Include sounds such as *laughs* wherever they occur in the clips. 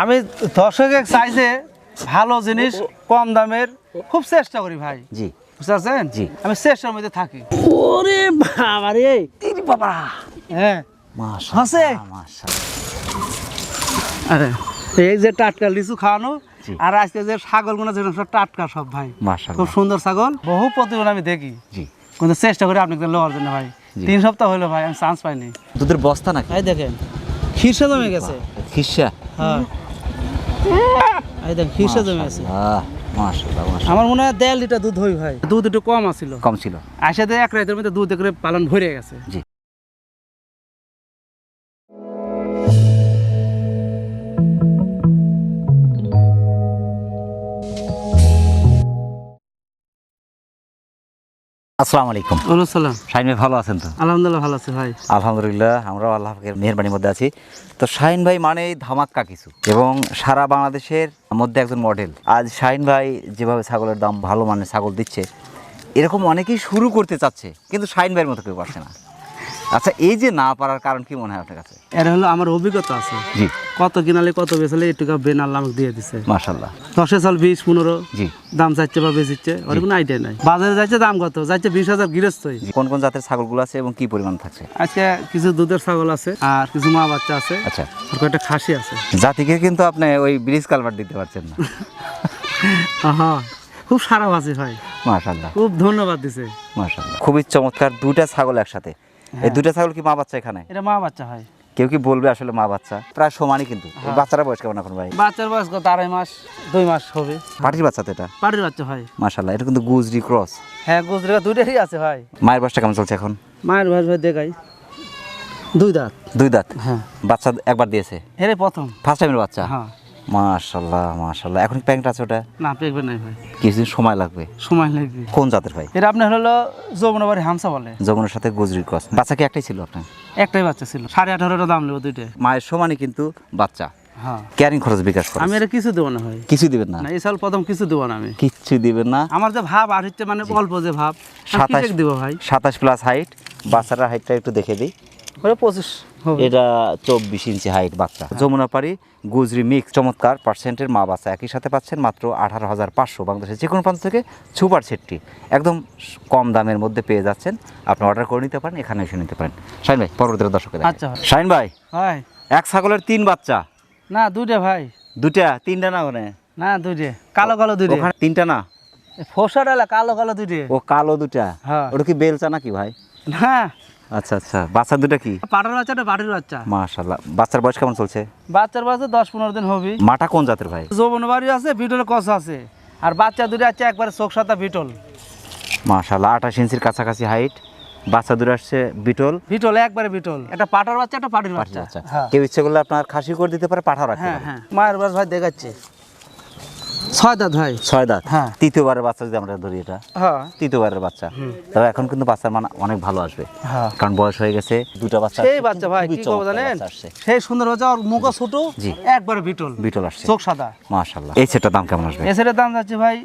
আমি দর্শকের চাইছে ভালো জিনিস কম দামের খুব চেষ্টা করি ভাই। জি। বুঝতে পারছেন জি। আমি চেষ্টার মধ্যে থাকি। ওরে বাবা রে বাবা। হ্যাঁ। আরে এই যে টাটকা লিচু খাওয়ানো আর আজকে যে ছাগলগুলো যেরকম সব টাটকা সব ভাই। খুব সুন্দর ছাগল। বহু প্রতিদিন আমি দেখি। জি। কিন্তু চেষ্টা করি আপনাকে লওয়ার জন্য ভাই। তিন সপ্তাহ হলো ভাই আমি চান্স পাইনি। দুধের বস্তা নাকি? এই দেখেন খিরসা জমে গেছে। খিসা হ্যাঁ। জমে মাশাআল্লাহ মাশাআল্লাহ। আমার মনে হয় দেড় লিটার দুধ হই ভাই। দুধ একটু কম আছিল। কম ছিল। আসাতে এক রাতের মধ্যে দুধ করে পালন ভরে গেছে। জি। আসসালামু আলাইকুম। সালাম। শাহিন ভাই ভালো আছেন তো? আলহামদুলিল্লাহ ভালো আছি ভাই। আলহামদুলিল্লাহ আমরাও আল্লাহ পাকের মেহরবানির মধ্যে আছি। তো শাহিন ভাই মানে ধামাক্কা কিছু এবং সারা বাংলাদেশের মধ্যে একজন মডেল আজ শাহিন ভাই যেভাবে ছাগলের দাম ভালো মানে ছাগল দিচ্ছে এরকম অনেকেই শুরু করতে চাচ্ছে কিন্তু শাহিন ভাইয়ের মতো কেউ পারছে না। আচ্ছা এই যে না পারার কারণ কি মনে হয় আপনার কাছে? এর হলো আমার অভিজ্ঞতা আছে। জি। কত কিনালে কত বেচালে এটুকু বেন আল্লাহ আমাকে দিয়ে দিছে। মাশাল্লাহ দশে সাল বিশ পনেরো জি। দাম চাচ্ছে বা বেচিচ্ছে ওর কোনো আইডিয়া নাই। বাজারে যাচ্ছে দাম কত? যাচ্ছে বিশ হাজার গৃহস্থই। কোন কোন জাতের ছাগলগুলো আছে এবং কি পরিমাণ থাকছে? আজকে কিছু দুধের ছাগল আছে আর কিছু মা বাচ্চা আছে। আচ্ছা। আর কয়েকটা খাসি আছে। জাতিকে কিন্তু আপনি ওই ব্রিজ কালভার দিতে পারছেন না। *laughs* হ্যাঁ খুব সারা আছে ভাই মাশাল্লাহ খুব ধন্যবাদ দিছে। মাশাল্লাহ খুবই চমৎকার দুইটা ছাগল একসাথে। এই দুইটা ছাগল কি মা বাচ্চা এখানে? এটা মা বাচ্চা হয়। কেউ কি বলবে আসলে মা বাচ্চা? প্রায় সমানই কিন্তু। বাচ্চারা বয়স কেমন এখন ভাই? বাচ্চার বয়স কত? আড়াই মাস দুই মাস হবে। পাটির বাচ্চা তো এটা? পাটির বাচ্চা হয়। মাশাল্লাহ এটা কিন্তু গুজরি ক্রস। হ্যাঁ গুজরি দুইটারই আছে ভাই। মায়ের বয়সটা কেমন চলছে এখন? মায়ের ভাই ভাই দেখাই। দুই দাঁত। দুই দাঁত? হ্যাঁ। বাচ্চা একবার দিয়েছে? হেরে প্রথম। ফার্স্ট টাইমের বাচ্চা? হ্যাঁ। মাশাল্লাহ মাশাল্লাহ। এখন প্যান্ট আছে ওটা? না পেকবে নাই ভাই। কিছুদিন সময় লাগবে? সময় লাগবে। কোন জাতের ভাই? এটা আপনার হলো যমুনাবাড়ি হামসা বলে। যমুনের সাথে গুজরি ক্রস বাচ্চা কি একটাই ছিল আপনার? একটাই বাচ্চা ছিল। সাড়ে আঠারোটা দাম নেব দুইটাই মায়ের সমানই কিন্তু বাচ্চা। হ্যাঁ। ক্যারিং খরচ বিকাশ করে আমি এটা কিছু দেবো না ভাই। কিছু দিবেন না? না এই সাল প্রথম কিছু দেবো না আমি। কিচ্ছু দিবেন না? আমার যে ভাব আর হচ্ছে মানে অল্প যে ভাব সাতাশ কিসেক ভাই? সাতাশ প্লাস হাইট বাচ্চাটার হাইটটা একটু দেখে দিই। পঁচিশ। এটা চব্বিশ ইঞ্চি হাইট বাচ্চা। যমুনাপাড়ি গুজরি মিক্স চমৎকার। পার্সেন্টের মা বাচ্চা একই সাথে পাচ্ছেন মাত্র আঠারো হাজার পাঁচশো। বাংলাদেশের যে কোনো প্রান্ত থেকে সুপার সেটটি একদম কম দামের মধ্যে পেয়ে যাচ্ছেন। আপনি অর্ডার করে নিতে পারেন এখানে এসে নিতে পারেন। শাহিন ভাই পরবর্তীতে দর্শকের আচ্ছা। শাহিন ভাই এক ছাগলের তিন বাচ্চা। না দুইটা ভাই। দুটা তিনটা না ওখানে? না দুইটা। কালো কালো দুইটা। ওখানে তিনটা না? ফোসা ডালা কালো কালো দুইটা। ও কালো দুটা হ্যাঁ। ওটা কি বেলচা নাকি ভাই? না আচ্ছা আচ্ছা। বাচ্চা দুটা কি? পাটার বাচ্চাটা পাটির বাচ্চা। বাচ্চার বয়স কেমন চলছে? বাচ্চার বয়স দশ পনেরো দিন হবে। মাটা কোন জাতের ভাই? যৌবন বাড়ি আছে বিটল কষ আছে। আর বাচ্চা দুটো আছে একবারে চোখ সাতা বিটল। মাশাল্লাহ আঠাশ ইঞ্চির কাছাকাছি হাইট বাচ্চা দূরে আসছে বিটল। বিটল একবারে বিটল। একটা পাটার বাচ্চা একটা পাটির বাচ্চা। হ্যাঁ। কেউ ইচ্ছে করলে আপনার খাসি করে দিতে পারে পাঠাও রাখতে হ্যাঁ হ্যাঁ। মায়ের বাস ভাই দেখাচ্ছে। ছয় দাঁত ভাই। ছয় দাঁত। হ্যাঁ। তৃতীয়বারের বাচ্চা যদি আমরা ধরি এটা। হ্যাঁ। তৃতীয়বারের বাচ্চা। তবে এখন কিন্তু বাচ্চার মান অনেক ভালো আসবে। হ্যাঁ। কারণ বয়স হয়ে গেছে দুটো বাচ্চা সেই বাচ্চা ভাই কি করব জানেন? সেই সুন্দর বাচ্চা ওর মুখ ছোট জি। একবারে বিটল। বিটল আসছে। চোখ সাদা। মাশাল্লাহ এই সেটার দাম কেমন আসবে? এসের দাম যাচ্ছে ভাই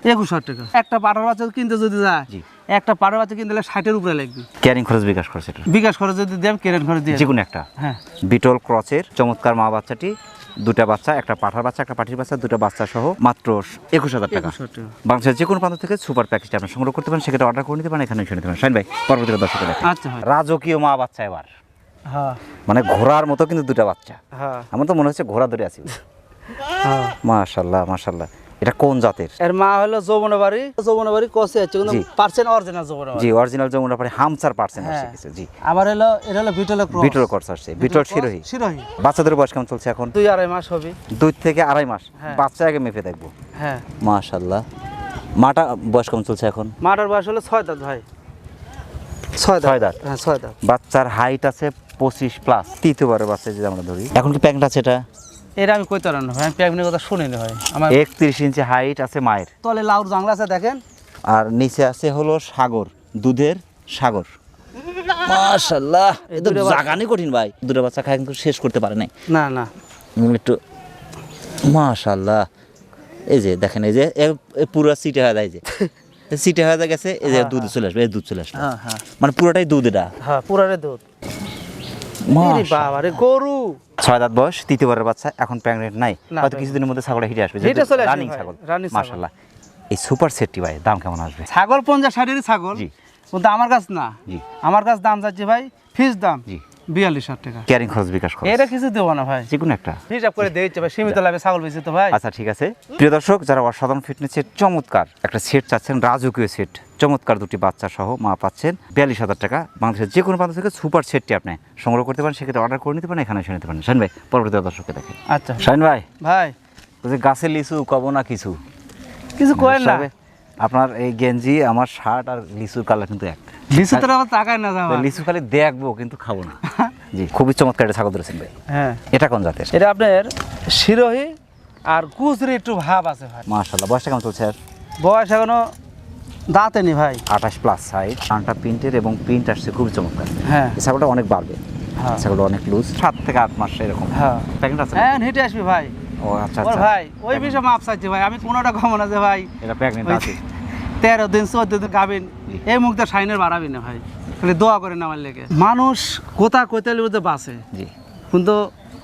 টাকা। একটা পাটার বাচ্চা কিনতে যদি যায় জি। একটা পাটার বাচ্চা কিনতে ষাটের উপরে লাগবে। ক্যারিং খরচ বিকাশ এটা? বিকাশ খরচ যদি দেন কেরেন খরচ দিয়ে যে কোনো একটা। হ্যাঁ। বিটল ক্রসের চমৎকার মা বাচ্চাটি দুটা বাচ্চা একটা পাঠার বাচ্চা একটা পাঠির বাচ্চা দুটা বাচ্চা সহ মাত্র একুশ হাজার টাকা। বাংলাদেশের যে কোনো প্রান্ত থেকে সুপার প্যাকেজটা আপনি সংগ্রহ করতে পারেন সেটা অর্ডার করে নিতে পারেন এখানে শুনে পারেন। শাইন ভাই পরবর্তী দর্শকের দেখেন আচ্ছা রাজকীয় মা বাচ্চা এবার। হ্যাঁ। মানে ঘোড়ার মতো কিন্তু দুটা বাচ্চা। হ্যাঁ। আমার তো মনে হচ্ছে ঘোড়া ধরে আছি। হ্যাঁ। মাশাল্লাহ মাশাল্লাহ। এটা কোন জাতের? এর মা হলো যৌবন বাড়ি যৌবন কষে আছে কিন্তু। পার্সেন্ট অরিজিনাল যৌবন জি অরিজিনাল যমুনা পারে হামসার পার্সেন্ট আসছে হ্যাঁ। কিছু জি। আবার এলো এটা হলো বিটলের ক্রস। বিটল কোর্স আসছে বিটল শিরোহী। শিরোহী। বাচ্চাদের বয়স কেমন চলছে এখন? দুই আড়াই মাস হবে। দুই থেকে আড়াই মাস। হ্যাঁ। বাচ্চা আগে মেপে দেখব। হ্যাঁ। মাশাল্লাহ মাটা বয়স কেমন চলছে এখন? মাটার বয়স হলো ছয় দাঁত ভাই। ছয় দাঁত। ছয় দাঁত। হ্যাঁ ছয় দাঁত। বাচ্চার হাইট আছে পঁচিশ প্লাস তৃতীয়বারের বাচ্চা যদি আমরা ধরি। এখন কি প্যাকেট আছে এটা? এটা আমি কইতে পারেন ভাই আমি কথা শুনিনি ভাই। আমার একত্রিশ ইঞ্চি হাইট আছে মায়ের। তলে লাউর জাংলা আছে দেখেন। আর নিচে আছে হলো সাগর দুধের সাগর। মাশাল্লাহ এটা দুটো জাগানি কঠিন ভাই। দুটো বাচ্চা খায় কিন্তু শেষ করতে পারে নাই। না না। একটু মাশাল্লাহ এই যে দেখেন এই যে এ- এ পুরো সিটে হয়ে যায় যে। *laughs* সিটে হয়ে গেছে এই যে দুধ চলে আসবে এই দুধ চলে আসবে। হ্যাঁ হ্যাঁ। মানে পুরোটাই দুধ এটা হ্যাঁ পুরারে দুধ। এরে গরু। ছয় দাঁত বয়স তৃতীয়বারের বাচ্চা এখন প্রেগনেন্ট নাই। হয়তো কিছুদিনের মধ্যে ছাগলটা হিটে আসবে। হিটে চলে রানিং ছাগল। running এই সুপার সেটটি ভাই দাম কেমন আসবে? ছাগল পঞ্চাশ ষাটের ছাগল। জি। কিন্তু আমার কাছ না। জি। আমার কাছ দাম যাচ্ছে ভাই ফিস দাম। জি। বিয়াল্লিশ হাজার টাকা। ক্যারিং খরচ বিকাশ খরচ। এটা কিছু দেবো না ভাই। যে কোনো একটা। হিসাব করে দিয়েছে ভাই সীমিত লাভে ছাগল বেশি তো ভাই। আচ্ছা ঠিক আছে। প্রিয় দর্শক যারা অসাধারণ ফিটনেসের চমৎকার। একটা সেট চাচ্ছেন রাজকীয় সেট চমৎকার দুটি বাচ্চা সহ মা পাচ্ছেন বিয়াল্লিশ হাজার টাকা। বাংলাদেশের যে কোনো প্রান্ত থেকে সুপার সেটটি আপনি সংগ্রহ করতে পারেন সেক্ষেত্রে অর্ডার করে নিতে পারেন এখানে শুনে নিতে পারেন। শাইন ভাই পরবর্তী দর্শককে দেখে আচ্ছা। শাইন ভাই। ভাই। যে গাছের লিচু কব না কিছু? কিছু কয়েন না। আপনার এই গেঞ্জি আমার শার্ট আর লিচুর কালার কিন্তু এক। লিচু তো আবার তাকায় না যাওয়া লিচু খালি দেখব কিন্তু খাব না। *laughs* জি খুবই চমৎকার একটা ছাগল ধরেছেন ভাই। হ্যাঁ। এটা কোন জাতের? এটা আপনার শিরোহী আর গুজরি একটু ভাব আছে ভাই। মাশাল্লাহ বয়সটা কেমন চলছে আর? বয়স এখনও দাঁতে নি ভাই। আঠাশ প্লাস সাইজ কানটা প্রিন্টের এবং প্রিন্ট আসছে খুবই চমৎকার। হ্যাঁ। এই ছাগলটা অনেক বাড়বে। হ্যাঁ। ছাগলটা অনেক লুজ সাত থেকে আট মাস এরকম। হ্যাঁ। প্যাকেট আছে? হ্যাঁ হেঁটে আসবি ভাই। ও আচ্ছা আচ্ছা। ভাই ওই বিষয়ে মাপ চাইছে ভাই আমি কোনোটা কমো না যে ভাই। এটা প্রেগনেন্ট আছে। তেরো দিন চোদ্দ দিন গাবিন। এই মুখটা সাইনের বাড়াবি না ভাই। দোয়া করে না আমার লেগে। মানুষ কোথা কোথায় বাঁচে জি। কিন্তু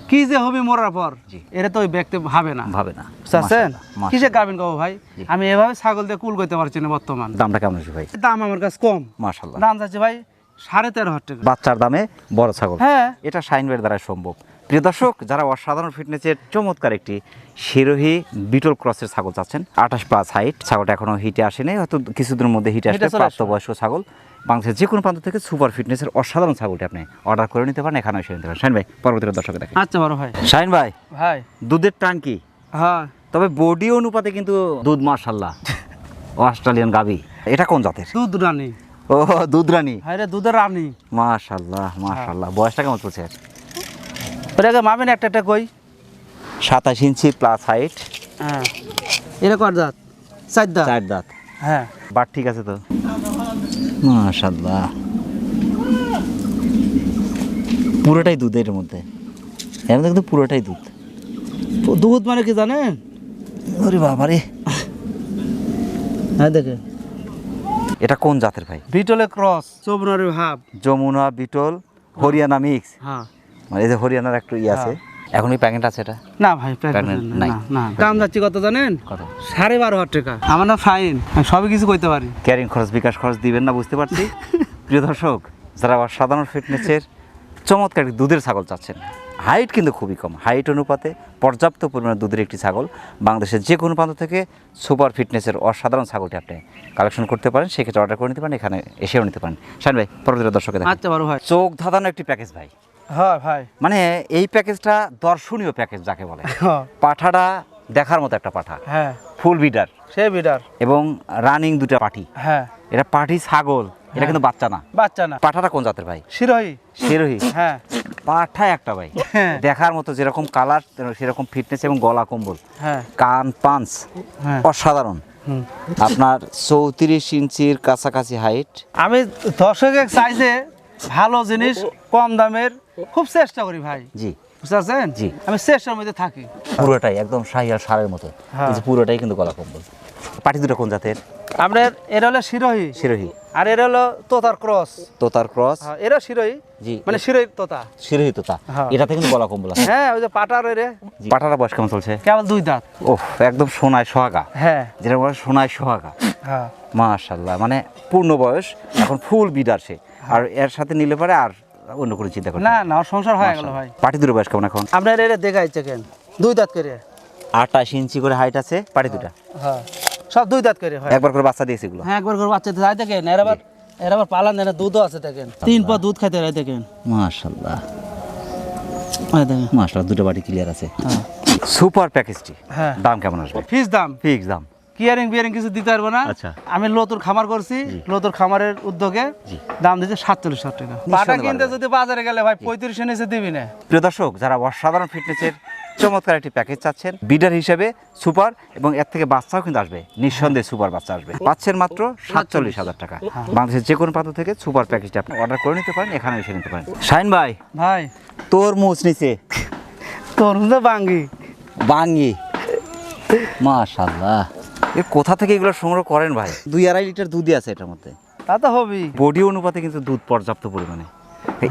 কি যে হবে মরার পর এটা তো ওই ব্যক্তি ভাবে না। ভাবে না। বুঝছেন কিসে গাবিন কব ভাই? আমি এভাবে ছাগল দিয়ে কুল করতে পারছি না বর্তমান। দামটা কেমন ভাই? দাম আমার কাছে কম। মাশাল্লাহ দাম যাচ্ছে ভাই সাড়ে তেরো হাজার টাকা। বাচ্চার দামে বড় ছাগল। হ্যাঁ। এটা শাইনবের দ্বারা সম্ভব। প্রিয় দর্শক যারা অসাধারণ ফিটনেসের চমৎকার একটি শিরোহী বিটল ক্রসের ছাগল চাচ্ছেন আঠাশ প্লাস হাইট ছাগলটা এখনও হিটে আসেনি হয়তো কিছুদিনের মধ্যে হিটে আসবে। প্রাপ্তবয়স্ক ছাগল। বাংলাদেশের যে কোনো প্রান্ত থেকে সুপার ফিটনেসের অসাধারণ ছাগলটি আপনি অর্ডার করে নিতে পারেন। এখানে এসে নিতে পারেন। শাইন ভাই পরবর্তী দর্শকে দেখেন আচ্ছা বড় ভাই। শাইন ভাই ভাই। দুধের টাঙ্কি হ্যাঁ। তবে বডি অনুপাতে কিন্তু দুধ মার্শাল্লাহ *laughs* অস্ট্রেলিয়ান গাবি। এটা কোন জাতের? দুধ রানি। ও দুধ রানী। হ্যাঁ রে দুধের রানি। মাশাল্লাহ মাশাল্লাহ বয়সটা কেমন চলছে? ওটাকে মাবেন একটা একটা কই? সাতাশ ইঞ্চি প্লাস হাইট। হ্যাঁ। এরকম দাঁত চার দাঁত। চার দাঁত। হ্যাঁ। বাট ঠিক আছে তো। মাশাল্লাহ পুরোটাই দুধ এর মধ্যে। এর মধ্যে কিন্তু পুরোটাই দুধ। দুধ মানে কি জানেন? ওরে বাবারে। হ্যাঁ দেখে। এটা কোন জাতের ভাই? বিটলে ক্রস। ভাব যমুনা বিটল হরিয়ানা মিক্স। হ্যাঁ। মানে এই যে হরিয়ানার একটু ইয়ে আছে। এখন এই প্যাকেট আছে এটা? না ভাই প্যাকেট নাই। না না দাম যাচ্ছি কত জানেন? কত? সাড়ে বারো হাজার টাকা। আমার না ফাইন। আমি সবই কিছু কইতে পারি। ক্যারিং খরচ বিকাশ খরচ দিবেন না বুঝতে পারছি। *laughs* প্রিয় দর্শক যারা আবার সাধারণ ফিটনেসের চমৎকার একটি দুধের ছাগল চাচ্ছেন হাইট কিন্তু খুবই কম। হাইট অনুপাতে পর্যাপ্ত পরিমাণে দুধের একটি ছাগল বাংলাদেশের যে কোনো প্রান্ত থেকে সুপার ফিটনেসের অসাধারণ ছাগলটি আপনি কালেকশন করতে পারেন। সেক্ষেত্রে অর্ডার করে নিতে পারেন এখানে এসেও নিতে পারেন। শান ভাই পরবর্তী দর্শকের আচ্ছা ভাই। চোখ ধাঁধানো একটি প্যাকেজ ভাই। হ্যাঁ ভাই। মানে এই প্যাকেজটা দর্শনীয় প্যাকেজ যাকে বলে। *laughs* হ্যাঁ, পাঠাটা দেখার মতো একটা পাঠা। হ্যাঁ। ফুল বিডার। সে বিডার। এবং রানিং দুটা পাঠি। হ্যাঁ। এটা পাঠি ছাগল। এটা কিন্তু বাচ্চা না। বাচ্চা না। পাঠাটা কোন জাতের ভাই? শিরোহী। শিরোহী। হ্যাঁ। পাঠা একটা ভাই। হ্যাঁ। দেখার মতো যেরকম কালার সেরকম ফিটনেস এবং গলা কম্বল। হ্যাঁ। কান পাঞ্চ হ্যাঁ। অসাধারণ। আপনার চৌত্রিশ ইঞ্চির কাছাকাছি হাইট আমি দর্শকের সাইজে ভালো জিনিস কম দামের খুব চেষ্টা করি ভাই। জি। বুঝতে জি। আমি চেষ্টার মধ্যে থাকি। পুরোটাই একদম শাহি আর সারের মতো। হ্যাঁ। পুরোটাই কিন্তু গলা কম্বল। পাটি দুটো কোন জাতের? আপনার এরা হলো শিরোহী। শিরোহী। আর এরা হলো তোতার ক্রস। তোতার ক্রস। হ্যাঁ, এরা শিরোহী। জি। মানে শিরোহী তোতা। শিরোহী তোতা। হ্যাঁ। এটাতে কিন্তু গলা কম্বল আছে। হ্যাঁ ওই যে পাটার ওই রে। পাটারা বয়স কেমন চলছে? কেবল দুই দাঁত। ওহ একদম সোনায় সোহাগা। হ্যাঁ। যেটা বলে সোনায় সোহাগা। হ্যাঁ। মাশাল্লাহ মানে পূর্ণ বয়স এখন ফুল বিডার সে। আর এর সাথে নিলে পরে আর অন্য কোনো চিন্তা করতে না না। ওর সংসার হয়ে গেল ভাই। পাটি দুটো বয়স কেমন এখন? আপনার এরা দেখাইছে কেন দুই দাঁত করে। আঠাশ ইঞ্চি করে হাইট আছে পাটি দুটা। হ্যাঁ সব দুই দাঁত করে হয়। একবার করে বাচ্চা দিয়েছে এগুলো? হ্যাঁ একবার করে বাচ্চা যাই দেখেন এর আবার এর আবার পালান দেন দুধও আছে দেখেন। তিন পা দুধ খাইতে রাই দেখেন। দেখেন। মাশাল্লাহ দুটো বাটি ক্লিয়ার আছে। হ্যাঁ। সুপার প্যাকেজটি হ্যাঁ। দাম কেমন আসবে? ফিক্স দাম। ফিক্স দাম। কিয়ারিং বিয়ারিং কিছু দিতে পারব না। আচ্ছা। আমি লতুর খামার করছি। লতুর খামারের উদ্যোগে দাম দিতে সাতচল্লিশ হাজার টাকা। পাটা কিনতে যদি বাজারে গেলে ভাই পঁয়ত্রিশ নিচে দিবি না। প্রিয় দর্শক যারা অসাধারণ ফিটনেসের চমৎকার একটি প্যাকেজ চাচ্ছেন বিডার হিসেবে সুপার এবং এর থেকে বাচ্চাও কিন্তু আসবে। নিঃসন্দেহে সুপার বাচ্চা আসবে। পাচ্ছেন মাত্র সাতচল্লিশ হাজার টাকা। বাংলাদেশের যে কোনো প্রান্ত থেকে সুপার প্যাকেজটা আপনি অর্ডার করে নিতে পারেন এখানে এসে নিতে পারেন। শাইন ভাই ভাই। তোর মুচ নিচে তোর বাঙ্গি বাঙ্গি মাশাল্লাহ এ কোথা থেকে এগুলো সংগ্রহ করেন ভাই? দুই আড়াই লিটার দুধই আছে এটার মধ্যে। তা তো হবেই। বডি অনুপাতে কিন্তু দুধ পর্যাপ্ত পরিমাণে।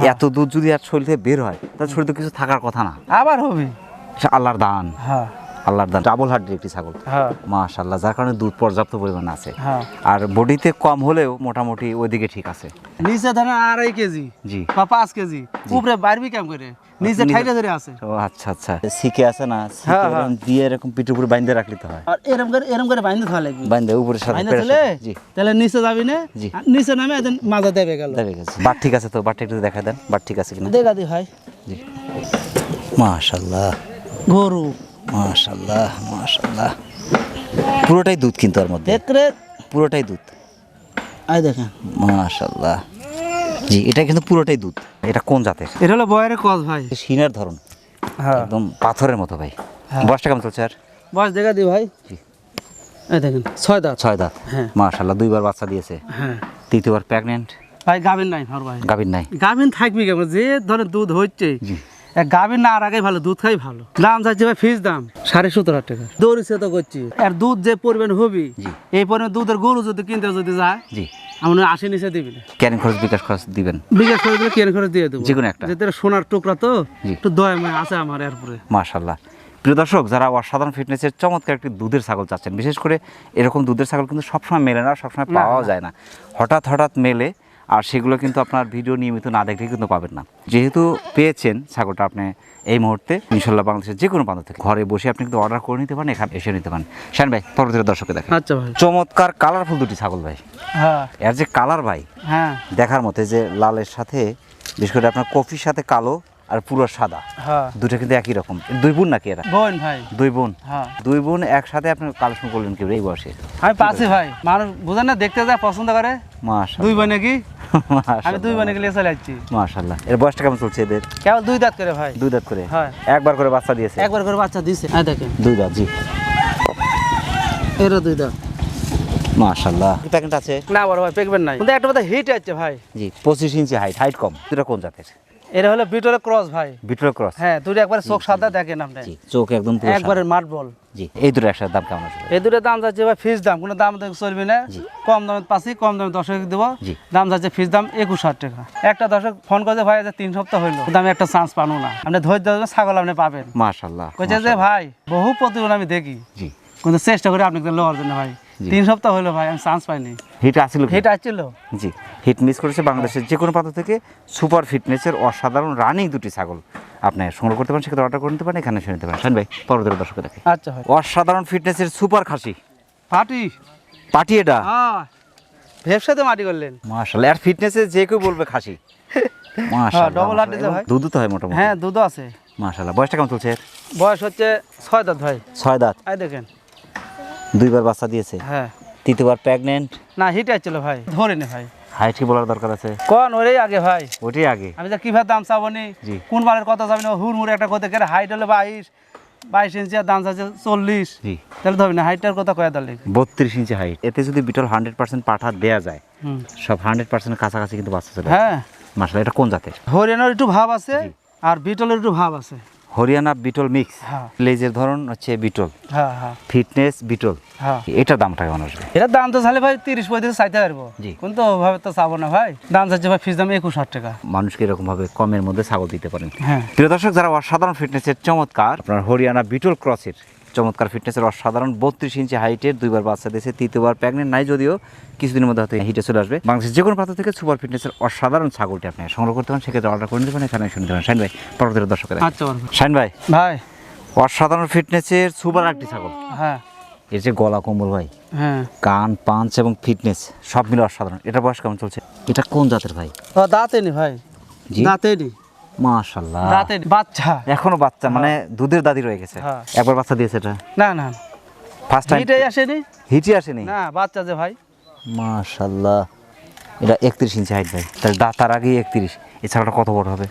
এত দুধ যদি আর শরীর থেকে বের হয় তাহলে শরীরে তো কিছু থাকার কথা না। আবার হবে। আল্লাহর দান। হ্যাঁ। আল্লাহর দান। ডাবল হার্টের একটি ছাগল। হ্যাঁ। মাশাল্লাহ যার কারণে দুধ পর্যাপ্ত পরিমাণে আছে। হ্যাঁ। আর বডিতে কম হলেও মোটামুটি ওইদিকে ঠিক আছে। নিচে ধরেন আড়াই কেজি জি। বা পাঁচ কেজি। উপরে বাড়বি কেম করে? নিচে নিচে- ঠাইটা ধরে আছে। ও আচ্ছা আচ্ছা। শিখে আছে না? হ্যাঁ, হ্যাঁ। এরকম দিয়ে এরকম পিঠে উপরে বাইন্ধে রাখলে তো হয়। আর এরম করে এরম করে বাইন্ধে থাকা লাগবে। বাইন্ধে উপরের সাথে বাইন্ধে থাকলে জি। তাহলে নিচে যাবি না? জি। নিচে নামে একদিন মাজা দেবে গেল। দেবে গেছে। বাট ঠিক আছে তো একটু দেখা দেন বাট ঠিক আছে কিনা। দেখা দি ভাই। জি। গরু। পুরোটাই দুধ কিন্তু ওর মধ্যে। পুরোটাই দুধ। দেখেন। মাশাল্লাহ জি এটা কিন্তু পুরোটাই দুধ। এটা কোন জাতের? এটা হলো বয়ের কস ভাই। সিনার ধরন। হ্যাঁ। একদম পাথরের মতো ভাই। হ্যাঁ। বয়সটা কেমন চলছে আর? বয়স দেখা দি ভাই। এই দেখেন ছয় দাঁত। ছয় দাঁত। হ্যাঁ। মাশাল্লাহ দুইবার বাচ্চা দিয়েছে। হ্যাঁ। তৃতীয়বার প্রেগনেন্ট ভাই গাভিন নাই আমার ভাই। গাভীর নাই। গাভিন থাকবি কেমন? যে ধরেন দুধ হচ্ছে জি। গাভিন না আর আগে ভালো দুধ খাই ভালো। দাম যাচ্ছে ভাই ফিস দাম সাড়ে সতেরো হাজার টাকা। দৌড়িছে তো করছি। আর দুধ যে পরিমাণ হবি জি। এই পরিমাণ দুধের গরু যদি কিনতে যদি যায় জি। আমরা আশি নিচে দিবি না। ক্যারিং খরচ বিকাশ খরচ দিবেন? বিকাশ দিলে কেন করে দিয়ে দেবো? যে কোনো একটা। সোনার টুকরা তো একটু আছে আমার এরপরে। মাশাল্লাহ প্রিয় দর্শক যারা অসাধারণ ফিটনেসের চমৎকার একটি দুধের ছাগল চাচ্ছেন বিশেষ করে এরকম দুধের ছাগল কিন্তু সবসময় মেলে না সবসময় পাওয়া যায় না। হঠাৎ হঠাৎ মেলে আর সেগুলো কিন্তু আপনার ভিডিও নিয়মিত না দেখলে কিন্তু পাবেন না। যেহেতু পেয়েছেন ছাগলটা আপনি এই মুহূর্তে ইনশাল্লাহ বাংলাদেশের যে কোনো প্রান্ত থেকে। ঘরে বসে আপনি কিন্তু অর্ডার করে নিতে পারেন এখানে এসে নিতে পারেন। শান ভাই পরবর্তী দর্শকে দেখেন আচ্ছা ভাই। চমৎকার কালারফুল দুটি ছাগল ভাই। হ্যাঁ। এর যে কালার ভাই হ্যাঁ। দেখার মতো যে লালের সাথে বিশেষ করে আপনার কফির সাথে কালো আর পুরো সাদা। হ্যাঁ। দুটো কিন্তু একই রকম। দুই বোন নাকি এরা? বোন ভাই। দুই বোন। হ্যাঁ। দুই বোন একসাথে আপনি কালেকশন করলেন কি এই বয়সে। আমি পাচ্ছি ভাই। মানুষ বুঝেন না দেখতে যায় পছন্দ করে। মাশাআল্লাহ। দুই বোন নাকি? আমি দুই বোনে গেলে চলে যাচ্ছি মাশাআল্লাহ। এর বয়সটা কেমন চলছে এদের? কেবল দুই দাঁত করে ভাই। দুই দাঁত করে? হ্যাঁ। একবার করে বাচ্চা দিয়েছে? একবার করে বাচ্চা দিয়েছে। হ্যাঁ দেখেন। দুই দাঁত জি। এরও দুই দাঁত। মাশাআল্লাহ। প্যাকেট আছে? না বড় ভাই পেকবেন নাই। কিন্তু একটা কথা হিট আছে ভাই। জি পঁচিশ ইঞ্চি হাইট হাইট কম। এটা কোন জাতের? এটা হলো বিটলের ক্রস ভাই। ক্রস হ্যাঁ দুটো একবার চোখ সাদা দেখেন আপনি। জি চোখ একদম পুরো। একবারে মাঠ বল জি এই দুটো একসাথে দাম কেমন আসবে? এই দুটো দাম যাচ্ছে ভাই ফিস দাম কোনো দাম চলবে না। কম দামে পাচ্ছি কম দামে দর্শক দেবো। দাম যাচ্ছে ফিস দাম একুশ হাজার টাকা। একটা দর্শক ফোন করে ভাই যে তিন সপ্তাহ হইল আমি একটা চান্স পানো না। আপনি ধৈর্য ছাগল আপনি পাবেন। মাশাআল্লাহ কইছে যে ভাই বহু প্রতিদিন আমি দেখি। জি। কিন্তু চেষ্টা করি আপনাকে লওয়ার জন্য ভাই। তিন সপ্তাহ হলো ভাই আমি চান্স পাইনি। হিট আসছিল? হিট আসছিল। জি হিট মিস করেছে বাংলাদেশের যে কোনো প্রান্ত থেকে সুপার ফিটনেসের অসাধারণ রানিং দুটি ছাগল। আপনি সংগ্রহ করতে পারেন সেক্ষেত্রে অর্ডার করে নিতে পারেন এখানে এসে নিতে পারেন। শান ভাই পরবর্তী দর্শকে দেখে আচ্ছা অসাধারণ ফিটনেসের সুপার খাসি। পার্টি পাটি এটা? হ্যাঁ ভেবসাতে মাটি করলেন। মাশাআল্লাহ আর ফিটনেসে যে কেউ বলবে খাসি। *laughs* মাশাআল্লাহ double হাড্ডি তো ভাই। দুধ তো হয় মোটামুটি। হ্যাঁ দুধ আছে। মাশাআল্লাহ বয়সটা কেমন চলছে? বয়স হচ্ছে ছয় দাঁত ভাই। ছয় দাঁত। আই দেখেন। দুইবার বাচ্চা দিয়েছে। হ্যাঁ। তৃতীয়বার প্রেগনেন্ট না হিট আসছিল ভাই। ধরে নে ভাই। হাইট কি বলার দরকার আছে? কোন ওরেই আগে ভাই। ওটাই আগে। আমি যে কীভাবে দাম চাবো নি কোন বারের কথা যাবি না হুড় মুড়ে একটা কথা কেটে হাইট হলে বাইশ বাইশ ইঞ্চি আর দাম চাচ্ছে চল্লিশ। তাহলে ধরবি না হাইটটার কথা কয়া দালি বত্রিশ ইঞ্চি হাইট এতে যদি বিটল হান্ড্রেড পার্সেন্ট পাঠা দেওয়া যায় হুম। সব হান্ড্রেড পার্সেন্ট কাছাকাছি কিন্তু বাচ্চা চলে হ্যাঁ। মাশাআল্লাহ এটা কোন জাতের? হরিয়ানার একটু ভাব আছে আর বিটলের একটু ভাব আছে। হরিয়ানা বিটল মিক্স হ্যাঁ। লেজের ধরন হচ্ছে বিটল। হ্যাঁ হ্যাঁ। ফিটনেস বিটল। এটা এটার দামটা কেমন আসবে? এটার দাম তো চাইলে ভাই তিরিশ পঁয়ত্রিশ চাইতে পারব। জি। কিন্তু ওভাবে তো চাবো না ভাই। দাম চাচ্ছে ভাই ফিস দাম একুশ হাজার টাকা। মানুষকে এরকম ভাবে কমের মধ্যে ছাগল দিতে পারেন। প্রিয় দর্শক যারা অসাধারণ ফিটনেসের চমৎকার আপনার হরিয়ানা বিটল ক্রসের চমৎকার ফিটনেসের অসাধারণ বত্রিশ ইঞ্চি হাইটের দুইবার বাচ্চা দিয়েছে তৃতীয়বার প্রেগনেন্ট নাই যদিও কিছুদিনের মধ্যে হয়তো হিটে চলে আসবে। বাংলাদেশের যে কোনো প্রান্ত থেকে সুপার ফিটনেসের অসাধারণ ছাগলটি আপনি সংগ্রহ করতে পারেন সেক্ষেত্রে অর্ডার করে নিতে পারেন এখানে শুনতে পারেন। শাইন ভাই পরবর্তী দর্শকের। আচ্ছা বড় ভাই। শাইন ভাই। ভাই। অসাধারণ ফিটনেসের সুপার একটি ছাগল। হ্যাঁ। এর যে গলা কোমল ভাই হ্যাঁ। কান পাঞ্চ এবং ফিটনেস সব মিলে অসাধারণ। এটা বয়স কেমন চলছে? এটা কোন জাতের ভাই? ও দাঁতে নি ভাই। জি? দাঁতে নি মাশাল্লাহ দাঁতে নি বাচ্চা। এখনও বাচ্চা মানে দুধের দাদি রয়ে গেছে। হ্যাঁ। একবার বাচ্চা দিয়েছে এটা? না না। ফার্স্ট টাইম হিটে আসেনি? হিটই আসেনি? না বাচ্চা যে ভাই। মাশাল্লাহ এটা একত্রিশ ইঞ্চি হাইট ভাই। তাহলে দাঁতার আগেই একত্রিশ। এছাড়াটা কত বড় হবে?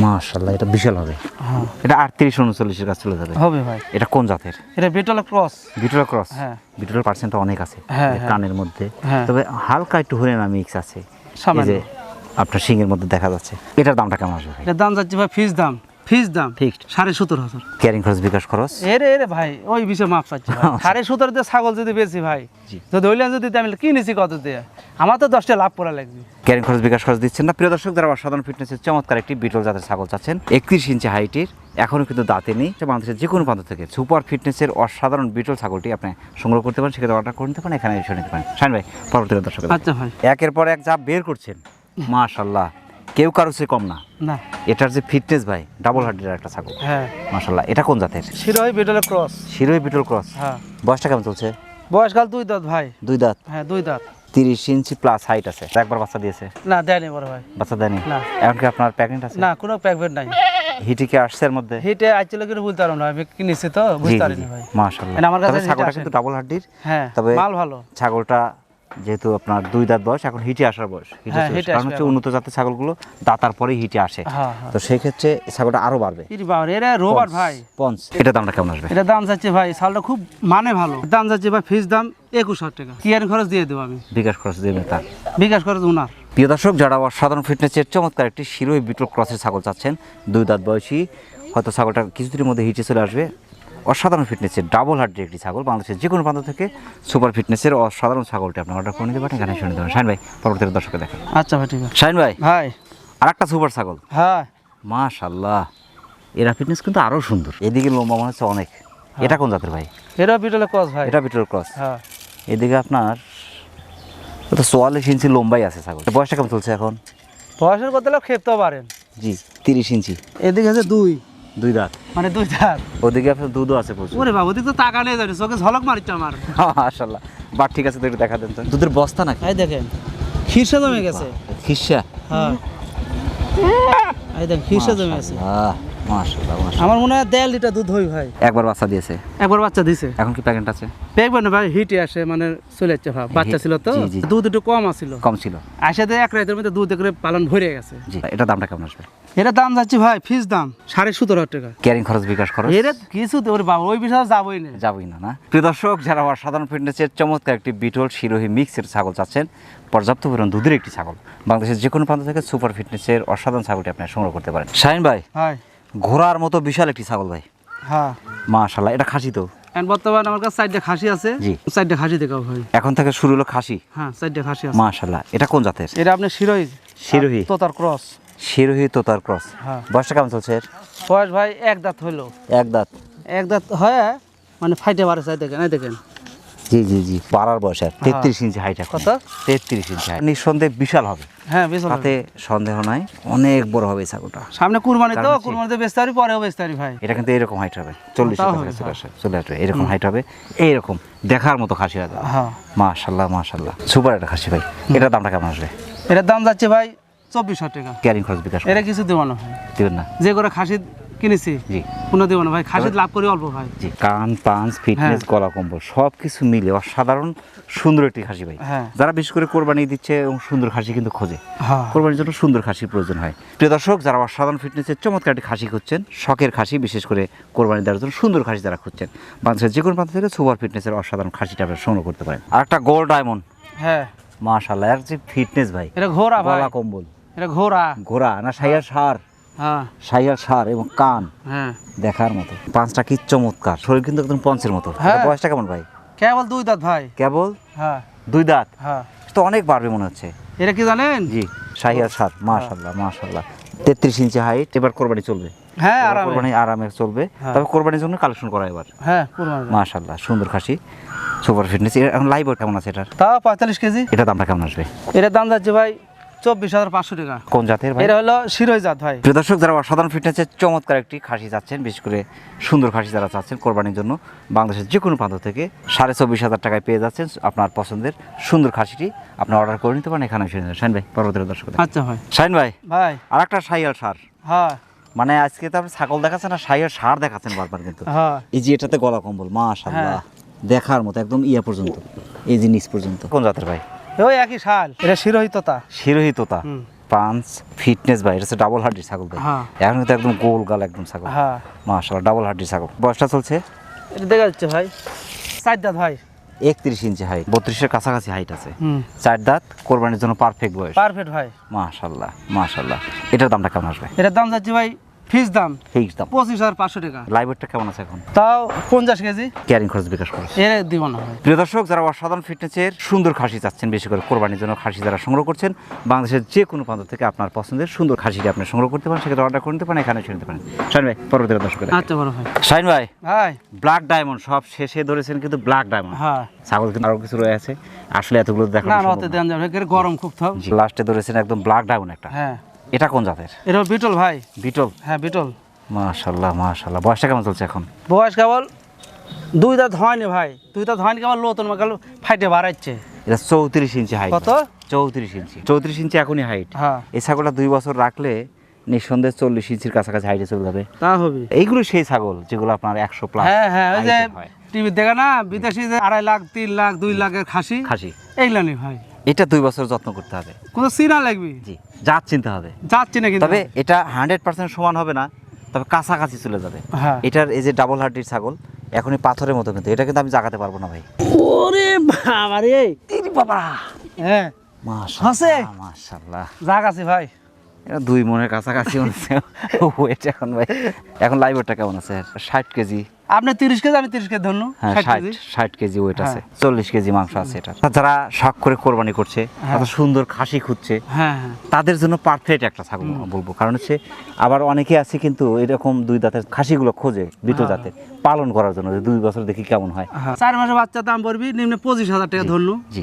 মাশাল্লাহ এটা বিশাল হবে। হ্যাঁ। এটা আটত্রিশ উনচল্লিশের কাছে চলে যাবে। হবে ভাই। এটা কোন জাতের? এটা বিটলের ক্রস বিটুলা ক্রস হ্যাঁ। বিটুলার পার্সেন্টটা অনেক আছে। হ্যাঁ, হ্যাঁ। কানের মধ্যে। হ্যাঁ। তবে হালকা একটু হরিয়ানা মিক্স আছে। সামান্য। আপনার শিঙের মধ্যে দেখা যাচ্ছে। এটার দামটা কেমন আসবে এটার দাম যাচ্ছে ভাই ফিস দাম ফিস দাম ফিক্সড সাড়ে সতেরো হাজার। ক্যারিং খরচ বিকাশ খরচ? এরে এরে ভাই ওই বিষয়ে মাপ চাচ্ছি। *laughs* সাড়ে সতেরো দিয়ে ছাগল যদি বেশি ভাই। যদি হইলে যদি আমি কিনেছি কত দিয়ে? আমার তো দশটা লাভ করা লাগবে। ক্যারিং খরচ বিকাশ খরচ দিচ্ছেন না। প্রিয় দর্শক যারা অসাধারণ ফিটনেসের চমৎকার একটি বিটল জাতের ছাগল চাচ্ছেন একত্রিশ ইঞ্চি হাইটের এখনও কিন্তু দাঁতে নেই। বাংলাদেশের যে কোনো প্রান্ত থেকে সুপার ফিটনেসের অসাধারণ বিটল ছাগলটি আপনি সংগ্রহ করতে পারেন। সেক্ষেত্রে অর্ডার করে নিতে পারেন এখানে এসে নিতে পারেন। শাইন ভাই পরবর্তী দর্শক আচ্ছা ভাই। একের পর এক যা বের করছেন মাশাল্লাহ। কেউ কারও সে কম না। না। এটার যে ফিটনেস ভাই ডাবল হার্ডের একটা ছাগল। হ্যাঁ। মাশাল্লাহ এটা কোন জাতের? শিরোই বিটলের ক্রস শিরোই বিটল ক্রস হ্যাঁ। বয়সটা কেমন চলছে? বয়সকাল দুই দাঁত ভাই। দুই দাঁত? হ্যাঁ দুই দাঁত। তিরিশ ইঞ্চি প্লাস হাইট আছে। একবার বাচ্চা দিয়েছে? না দেয়নি বড় ভাই। বাচ্চা দেয়নি? না। এখন কি আপনার প্যাকেট আছে? না কোনো প্যাকভেট নাই। হিটিকে আসছে এর মধ্যে? হিটে আসছিল কিন্তু বলতে পারলাম না আমি কিনেছি তো? বুঝতে পারিনি। ভাই। মাশাআল্লাহ মানে আমার কাছে ছাগলটা কিন্তু ডাবল হাড্ডির হ্যাঁ তবে মাল ভালো। ছাগলটা যেহেতু আপনার দুই দাঁত বয়স এখন হিটে আসার বয়স হ্যাঁ। কারণ হচ্ছে উন্নত জাতের ছাগলগুলো দাতার পরেই হিটে আসে। হ্যাঁ হ্যাঁ। তো সেই ক্ষেত্রে ছাগলটা আরও বাড়বে। এরা রোবট ভাই। পঞ্চ এটা দামটা কেমন আসবে? এটা দাম যাচ্ছে ভাই শালটা খুব মানে ভালো। দাম যাচ্ছে ভাই ফিস দাম একুশ হাজার টাকা। কিয়ার খরচ দিয়ে দেবো আমি। বিকাশ খরচ দেবেন তার। বিকাশ খরচ উনার। প্রিয় দর্শক যারা অসাধারণ ফিটনেসের চমৎকার একটি শিরোই বিটল ক্রসের ছাগল চাচ্ছেন দুই দাঁত বয়সী হয়তো ছাগলটা কিছুদিনের মধ্যে হিটে চলে আসবে। অসাধারণ ফিটনেসের ডাবল হার্ডের একটি ছাগল বাংলাদেশের যে কোনো প্রান্ত থেকে সুপার ফিটনেসের অসাধারণ ছাগলটি আপনি অর্ডার করে নিতে পারেন এখানে শুনে দেবেন শাইন ভাই পরবর্তী দর্শকে দেখেন। আচ্ছা ভাই ঠিক আছে। শাইন ভাই ভাই। আর একটা সুপার ছাগল। হ্যাঁ। মাশাল্লাহ এরা ফিটনেস কিন্তু আরও সুন্দর। এদিকে লম্বা মনে হচ্ছে অনেক। এটা কোন জাতের ভাই? এরা বিটলের ক্রস ভাই। এটা বিটল ক্রস হ্যাঁ। এদিকে আপনার চুয়াল্লিশ ইঞ্চি লম্বাই আছে ছাগল। বয়সটা কেমন চলছে এখন? বয়সের কথা খেপতেও পারেন। জি তিরিশ ইঞ্চি। এদিকে আছে দুই। দুই দাঁত। মানে দুই দাঁত? ওদিকে আপনার দুধও আছে প্রচুর। ওরে বাবা ওদিকে তো টাকা নিয়ে যাবে চোখে ঝলক মারিচ্ছে আমার। মাশাল্লাহ বা ঠিক আছে তো একটু দেখা দেন তো। দুধের বস্তা নাকি? এই দেখেন খিরসা জমে গেছে। খিসা হ্যাঁ। এই দেখেন খিরসা জমে গেছে। মাশাল্লাহ। আমার মনে হয় দেড় লিটার দুধ হই ভাই। একবার বাচ্চা দিয়েছে। একবার বাচ্চা দিছে? এখন কি আছে? ভাই হিটে আসে মানে চলে যাচ্ছে ভাব। বাচ্চা ছিল তো। দুধ একটু কম আছিল। কম ছিল। এক রাতের মধ্যে দুধ করে পালন ভরে গেছে। জি এটা দামটা কেমন আসবে? এটা দাম যাচ্ছে ভাই ফিস দাম সাড়ে সতেরো টাকা। ক্যারিং খরচ বিকাশ খরচ? এর কিছু তো ওর বাবা ওই বিষয়ে যাবোই না। যাবই না না? প্রিয় দর্শক যারা ফিটনেসের চমৎকার একটি বিটল শিরোহী মিক্সের ছাগল চাচ্ছেন পর্যাপ্ত পরিমাণ দুধের একটি ছাগল। বাংলাদেশের যে কোনো প্রান্ত থেকে সুপার ফিটনেসের অসাধারণ ছাগলটি আপনি সংগ্রহ করতে পারেন। শাহিন ভাই ভাই। ঘোড়ার মতো বিশাল একটি ছাগল ভাই। হ্যাঁ। মাশাল্লাহ এটা খাসি তো? বর্তমান আমার কাছে চারটে খাসি আছে জি। চারটে খাসি দেখাও ভাই এখন থেকে শুরু হলো খাসি? হ্যাঁ চারটে খাসি আছে। মাশাল্লাহ এটা কোন জাতের? এটা আপনার শিরোই শিরোহী। তো তার ক্রস। শিরোহী তোতার ক্রস। হ্যাঁ। বয়সটা কেমন চলছে বয়স ভাই এক দাঁত হইল। এক দাঁত। এক দাঁত হয় মানে ফাইটে বাড়ে চাই দেখেন এই দেখেন। জি জি জি। বাড়ার বয়স আর তেত্রিশ ইঞ্চি হাইট কত? তেত্রিশ ইঞ্চি হাইট নিঃসন্দেহে বিশাল হবে। হ্যাঁ বেশ ভালো। তাতে সন্দেহ নাই অনেক বড় হবে ছাগলটা। সামনে কুরবানি তো কুরবানিতে বেচতে পারি বেচতে পারি ভাই। এটা কিন্তু এরকম হাইট হবে। চল্লিশ হবে, চলে আসবে চলে আসবে। এরকম হাইট হবে এইরকম। দেখার মতো খাসি হবে হ্যাঁ। মাশাল্লাহ মাশাল্লাহ। সুপার একটা খাসি ভাই। এটার দামটা কেমন আসবে? এটার দাম যাচ্ছে ভাই চব্বিশ হাজার টাকা। ক্যারিং খরচ বিকাশ এটা কিছু দেবো না দিবেন না। যে করে খাসি কিনেছি। জি। কোনো দেবো না ভাই খাসি লাভ করি অল্প ভাই। জি কান পাঞ্চ ফিটনেস হ্যাঁ। গলা কম্বল সব কিছু মিলে অসাধারণ সুন্দর একটি খাসি ভাই। হ্যাঁ। যারা বিশেষ করে কোরবানি দিচ্ছে এবং সুন্দর খাসি কিন্তু খোঁজে। হ্যাঁ। কোরবানির জন্য সুন্দর খাসির প্রয়োজন হয়। প্রিয় দর্শক যারা অসাধারণ ফিটনেসের চমৎকার একটি খাসি খুঁজছেন শখের খাসি বিশেষ করে কোরবানি দেওয়ার জন্য সুন্দর খাসি যারা খুঁজছেন বাংলাদেশের যে কোনো প্রান্ত থেকে সুপার ফিটনেসের অসাধারণ খাসিটা আপনারা সংগ্রহ করতে পারেন। আর একটা গোল্ড ডায়মন্ড। হ্যাঁ। মাশাল্লাহ এর যে ফিটনেস ভাই এটা ঘোড়া ভাই। গলা কম্বল। এটা ঘোড়া। ঘোড়া না সাইয়ার সার। হ্যাঁ। সাইয়ার সার এবং কান হ্যাঁ। দেখার মতো। পাঁচটা কি চমৎকার। শরীর কিন্তু একদম পঞ্চের মতো। হ্যাঁ। বয়সটা কেমন ভাই? কেবল দুই দাঁত ভাই। কেবল? দুই দাঁত? তো অনেক বাড়বে মনে হচ্ছে। এটা কি জানেন? জি শাহিয়ার সার। মাশাল্লাহ মাশাল্লাহ তেত্রিশ ইঞ্চি হাইট এবার কোরবানি চলবে। হ্যাঁ কোরবানি আরামে চলবে। তবে কোরবানির জন্য কালেকশন করা এবার। হ্যাঁ মাশাল্লাহ সুন্দর খাসি। সুপার ফিটনেস এখন লাইভ কেমন আছে এটার? তাও পঁয়তাল্লিশ কেজি? এটা দামটা কেমন আসবে? এটার দাম যাচ্ছে ভাই চব্বিশ হাজার পাঁচশো টাকা। কোন জাতের ভাই? এটা হলো শিরোই জাত ভাই। প্রিয় দর্শক যারা অসাধারণ ফিটনেসের চমৎকার একটি খাসি বিশেষ করে সুন্দর খাসি যারা চাচ্ছেন কোরবানির জন্য বাংলাদেশের যে কোনো প্রান্ত থেকে সাড়ে চব্বিশ হাজার টাকায় পেয়ে যাচ্ছেন আপনার পছন্দের সুন্দর খাসিটি। আপনি অর্ডার করে নিতে পারেন এখানে ভাই পরবর্তী দর্শক আচ্ছা ভাই। ভাই ভাই। আর একটা সাইয়াল সার। হ্যাঁ। মানে আজকে তো আপনি ছাগল দেখাচ্ছেন সাইয়াল সার দেখাচ্ছেন বারবার কিন্তু। হ্যাঁ। এই যে এটাতে গলা কম্বল মাশাআল্লাহ। হ্যাঁ। দেখার মতো একদম ইয়া পর্যন্ত। এই যে নিচ পর্যন্ত। কোন জাতের ভাই? ওই একই শাল। এটা শিরোই তোতা শিরোহী পাঞ্চ ফিটনেস ভাই এটা ডাবল হার্ডির ছাগল ভাই। হ্যাঁ। এখন কিন্তু একদম গোল গাল একদম ছাগল। হ্যাঁ। মাশাআল্লাহ ডাবল হার্ডির ছাগল। বয়সটা চলছে? এটা দেখা যাচ্ছে ভাই। চার দাঁত ভাই। একত্রিশ ইঞ্চি হাইট বত্রিশের কাছাকাছি হাইট আছে। চার দাঁত কোরবানির জন্য পারফেক্ট বয়স। পারফেক্ট ভাই। মাশাল্লাহ মাশাল্লাহ এটার দামটা কেমন আসবে? এটার দাম যাচ্ছে ভাই ফিস দাম? ফিক্স দাম। পঁচিশ হাজার পাঁচশো টাকা। লাইভেরটা কেমন আছে এখন? তাও পঞ্চাশ কেজি। ক্যারিং খরচ বিকাশ খরচ। এর দিব না প্রিয় দর্শক যারা অসাধারণ ফিটনেসের সুন্দর খাসি চাচ্ছেন বেশি করে কোরবানির জন্য খাসি যারা সংগ্রহ করছেন বাংলাদেশের যে কোনো প্রান্ত থেকে আপনার পছন্দের সুন্দর খাসিটি আপনি সংগ্রহ করতে পারেন সেক্ষেত্রে অর্ডার করে নিতে পারেন এখানে এসে নিতে পারেন। শাহিন ভাই পরবর্তী দর্শক আচ্ছা বড় ভাই। শাহিন ভাই ভাই। ব্ল্যাক ডায়মন্ড সব শেষে ধরেছেন কিন্তু ব্ল্যাক ডায়মন্ড হ্যাঁ। ছাগল কিন্তু আরও কিছু রয়েছে আসলে এতগুলো না দেখানো না। না। গরম খুব থাও লাস্টে ধরেছেন একদম ব্ল্যাক ডায়মন্ড একটা। হ্যাঁ। এটা কোন জাতের? এটা বিটল ভাই। বিটল? হ্যাঁ বিটল। মাশাল্লাহ মাশাল্লাহ বয়সটা কেমন চলছে এখন? বয়স কেবল দুই দাঁত হয়নি ভাই। দুই দাঁত হয়নি কেবল নতুন গেল ফাইটে বাড়াচ্ছে। এটা চৌত্রিশ ইঞ্চি হাইট কত? চৌত্রিশ ইঞ্চি। চৌত্রিশ ইঞ্চি এখনই হাইট হ্যাঁ। এই ছাগলটা দুই বছর রাখলে নিঃসন্দেহে চল্লিশ ইঞ্চির কাছাকাছি হাইটে চলে যাবে। তা হবে। এইগুলো সেই ছাগল যেগুলো আপনার একশো প্লাস হ্যাঁ হ্যাঁ ওই যে টিভি দেখে না বিদেশি যে আড়াই লাখ তিন লাখ দুই লাখের খাসি। খাসি। এইগুলা ভাই। এটা দুই বছর যত্ন করতে হবে। কোনো সিনা লাগবি? জি জাত চিনতে হবে। যাচ্ছি না কিন্তু তবে এটা হান্ড্রেড পার্সেন্ট সমান হবে না তবে কাছাকাছি চলে যাবে। হ্যাঁ। এটার এই যে ডাবল হার্টির ছাগল এখনই পাথরের মতো কিন্তু এটা কিন্তু আমি জাগাতে পারব না ভাই। ওরে বাবা রে বাবা! হ্যাঁ। হাসে? মাশাল্লাহ। মাশাল্লাহ জাগ আছে ভাই। এটা দুই মনের কাছাকাছি হচ্ছে। ওয়েট এখন ভাই এখন লাইভটা কেমন আছে? ষাট কেজি। আপনি তিরিশ কেজি আমি তিরিশ কেজি ধরনু হ্যাঁ ষাট ষাট কেজি। ওয়েট আছে হ্যাঁ। চল্লিশ কেজি মাংস আছে এটা। যারা শখ করে কোরবানি করছে এত সুন্দর খাসি খুঁজছে হ্যাঁ হ্যাঁ। তাদের জন্য পারফেক্ট একটা ছাগল বলব। কারণ হচ্ছে আবার অনেকে আছে কিন্তু এরকম দুই দাঁতের খাসিগুলো খোঁজে বিটো হ্যাঁ। জাতের পালন করার জন্য দুই বছর দেখি কেমন হয়। হ্যাঁ। চার মাসের বাচ্চা দাম পড়বি নিম্নে পঁচিশ হাজার টাকা ধরনু। জি।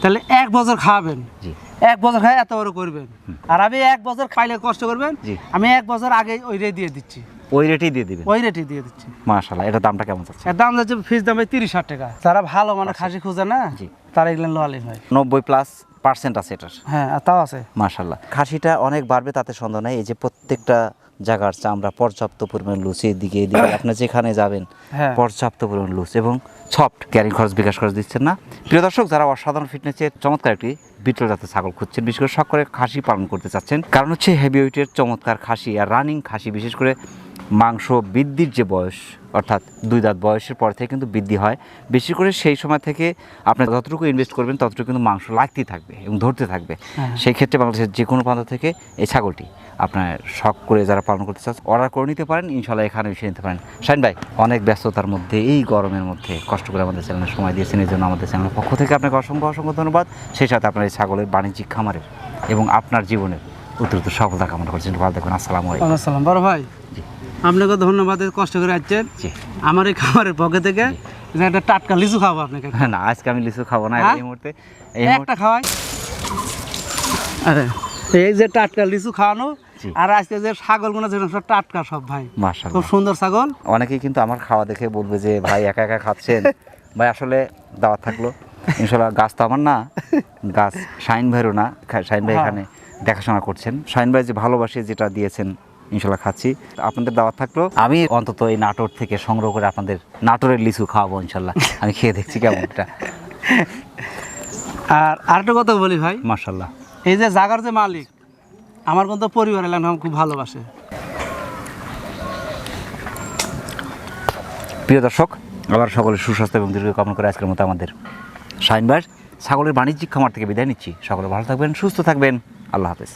তাহলে এক বছর খাওয়াবেন জি। এক বছর খাই এত বড় করবেন। আর আমি এক বছর খাইলে কষ্ট করবেন জি। আমি এক বছর আগে ওই রেট দিয়ে দিচ্ছি। ওই রেটেই দিয়ে দিবেন? ওই রেটই দিয়ে দিচ্ছি। মাশাল্লাহ এটা দামটা কেমন যাচ্ছে এর দাম যাচ্ছে ফিস দামে তিরিশ হাজার টাকা। যারা ভালো মানে খাসি খুঁজে না জি। তারা এগুলো লোয়ালি হয়। নব্বই প্লাস পার্সেন্ট আছে এটার। হ্যাঁ তাও আছে। মাশাল্লাহ খাসিটা অনেক বাড়বে তাতে সন্দেহ নেই। এই যে প্রত্যেকটা জায়গার চামড়া পর্যাপ্ত পরিমাণ লুচ এদিকে এদিকে *coughs* আপনি যেখানে যাবেন হ্যাঁ। পর্যাপ্ত পরিমাণ লুজ এবং সফট ক্যারিং খরচ বিকাশ খরচ দিচ্ছেন না। প্রিয় দর্শক যারা অসাধারণ ফিটনেসের চমৎকার একটি বিটল জাতের ছাগল খুঁজছেন বিশেষ করে শখ করে খাসি পালন করতে চাচ্ছেন কারণ হচ্ছে হেভি ওয়েটের চমৎকার খাসি আর রানিং খাসি বিশেষ করে মাংস বৃদ্ধির যে বয়স অর্থাৎ দুই দাঁত বয়সের পর থেকে কিন্তু বৃদ্ধি হয় বেশি করে সেই সময় থেকে আপনি যতটুকু ইনভেস্ট করবেন ততটুকু কিন্তু মাংস লাগতেই থাকবে এবং ধরতে থাকবে। হ্যাঁ। সেই ক্ষেত্রে বাংলাদেশের যে কোনো প্রান্ত থেকে এই ছাগলটি আপনার শখ করে যারা পালন করতে চান অর্ডার করে নিতে পারেন ইনশাল্লাহ এখানে এসে নিতে পারেন। শাইন ভাই অনেক ব্যস্ততার মধ্যে এই গরমের মধ্যে কষ্ট করে আমাদের চ্যানেলে সময় দিয়েছেন এই জন্য আমাদের চ্যানেলের পক্ষ থেকে আপনাকে অসংখ্য অসংখ্য ধন্যবাদ। সেই সাথে আপনার এই ছাগলের বাণিজ্যিক খামারের এবং আপনার জীবনের উত্তরোত্তর সফলতা কামনা করছেন ভালো দেখবেন আসসালামু আলাইকুম। আসসালাম। বড় ভাই জি। আপনাকে ধন্যবাদ কষ্ট করে আসছেন। আমার এই খাবারের পক্ষে থেকে একটা টাটকা লিচু খাব আপনাকে। না আজকে আমি লিচু খাব না হ্যাঁ? এই মুহূর্তে। এই একটা খাওয়াই। আরে এই যে টাটকা লিচু খাওয়ানো আর আজকে যে ছাগলগুলো ছিল সব টাটকা সব ভাই খুব সুন্দর ছাগল। অনেকেই কিন্তু আমার খাওয়া দেখে বলবে যে ভাই একা একা খাচ্ছেন? *laughs* ভাই আসলে দাওয়াত থাকল। ইনশাল্লাহ গাছ তো আমার না গাছ শাইন ভাইরও না শাইন ভাই হ্যাঁ। এখানে দেখাশোনা করছেন। শাইন ভাই যে ভালোবাসে যেটা দিয়েছেন ইনশাল্লাহ খাচ্ছি। আপনাদের দাওয়াত থাকল? আমি অন্তত এই নাটোর থেকে সংগ্রহ করে আপনাদের নাটোরের লিচু খাওয়াবো ইনশাল্লাহ *laughs* আমি খেয়ে দেখছি কেমনটা আর আরেকটা কথা বলি ভাই। মার্শাল্লাহ এই যে জাগার যে মালিক আমার কিন্তু পরিবার এলাম আমার খুব ভালোবাসে। প্রিয় দর্শক আবার সকলের সুস্বাস্থ্য এবং দীর্ঘ কামনা করে আজকের মতো আমাদের ভাই ছাগলের বাণিজ্যিক খামার থেকে বিদায় নিচ্ছি। সকলে ভালো থাকবেন সুস্থ থাকবেন। আল্লাহ হাফেজ।